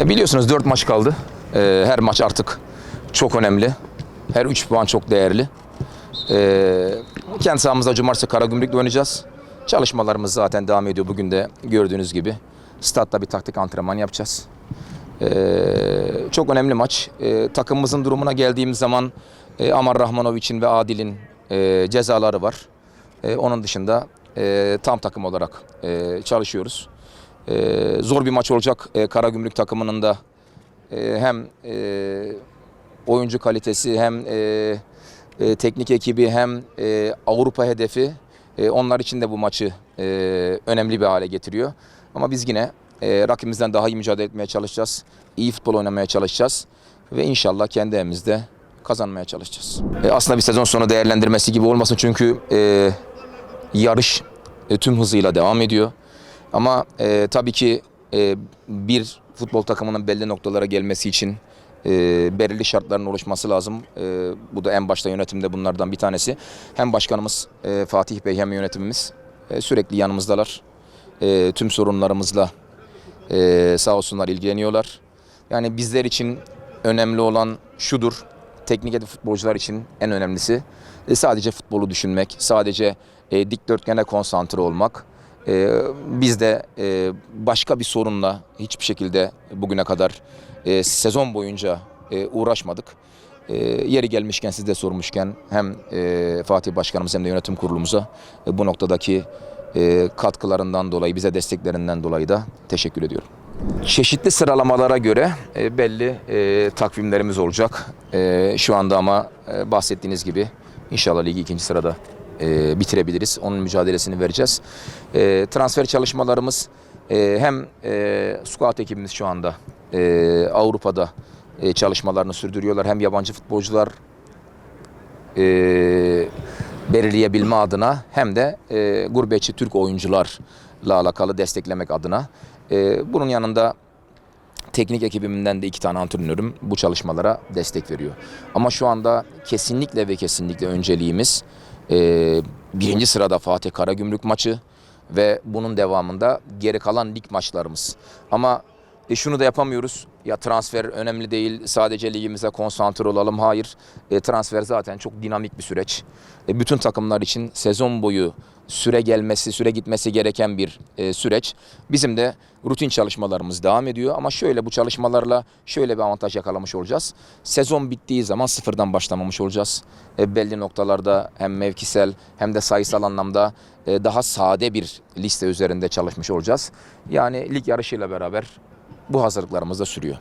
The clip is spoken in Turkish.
E, Biliyorsunuz 4 maç kaldı. E, Her maç artık çok önemli. Her 3 puan çok değerli. E, Kendi sahamızda cumartesi Karagümrük'le oynayacağız. Çalışmalarımız zaten devam ediyor. Bugün de gördüğünüz gibi statta bir taktik antrenman yapacağız. E, Çok önemli maç. E, Takımımızın durumuna geldiğimiz zaman e, Amar Rahmanovic'in ve Adil'in e, cezaları var. E, Onun dışında e, tam takım olarak e, çalışıyoruz. E, zor bir maç olacak. E, Karagümrük takımının da e, hem e, oyuncu kalitesi hem e, e, teknik ekibi hem e, Avrupa hedefi e, onlar için de bu maçı e, önemli bir hale getiriyor. Ama biz yine e, rakibimizden daha iyi mücadele etmeye çalışacağız. İyi futbol oynamaya çalışacağız ve inşallah kendi evimizde kazanmaya çalışacağız. E, aslında bir sezon sonu değerlendirmesi gibi olmasın çünkü e, yarış e, tüm hızıyla devam ediyor. Ama e, tabii ki e, bir futbol takımının belli noktalara gelmesi için e, belirli şartların oluşması lazım. E, bu da en başta yönetimde bunlardan bir tanesi. Hem başkanımız e, Fatih Bey hem yönetimimiz e, sürekli yanımızdalar. E, tüm sorunlarımızla e, sağ olsunlar ilgileniyorlar. Yani bizler için önemli olan şudur. Teknik edip futbolcular için en önemlisi e, sadece futbolu düşünmek, sadece e, dikdörtgene konsantre olmak. E, biz de e, başka bir sorunla hiçbir şekilde bugüne kadar e, sezon boyunca e, uğraşmadık. E, yeri gelmişken siz de sormuşken hem e, Fatih Başkanımız hem de yönetim kurulumuza e, bu noktadaki e, katkılarından dolayı, bize desteklerinden dolayı da teşekkür ediyorum. Çeşitli sıralamalara göre e, belli e, takvimlerimiz olacak. E, şu anda ama e, bahsettiğiniz gibi inşallah ligi ikinci sırada e, bitirebiliriz. Onun mücadelesini vereceğiz. E, transfer çalışmalarımız e, hem e, scout ekibimiz şu anda e, Avrupa'da e, çalışmalarını sürdürüyorlar. Hem yabancı futbolcular e, belirleyebilme adına hem de e, gurbetçi Türk oyuncularla alakalı desteklemek adına. E, bunun yanında teknik ekibimden de iki tane antrenörüm bu çalışmalara destek veriyor. Ama şu anda kesinlikle ve kesinlikle önceliğimiz e, birinci sırada Fatih Karagümrük maçı ve bunun devamında geri kalan lig maçlarımız. Ama e, şunu da yapamıyoruz. Ya transfer önemli değil. Sadece ligimize konsantre olalım. Hayır. E, transfer zaten çok dinamik bir süreç. E, bütün takımlar için sezon boyu süre gelmesi, süre gitmesi gereken bir e, süreç. Bizim de rutin çalışmalarımız devam ediyor ama şöyle bu çalışmalarla şöyle bir avantaj yakalamış olacağız. Sezon bittiği zaman sıfırdan başlamamış olacağız. E, belli noktalarda hem mevkisel hem de sayısal anlamda e, daha sade bir liste üzerinde çalışmış olacağız. Yani lig yarışıyla beraber bu hazırlıklarımız da sürüyor.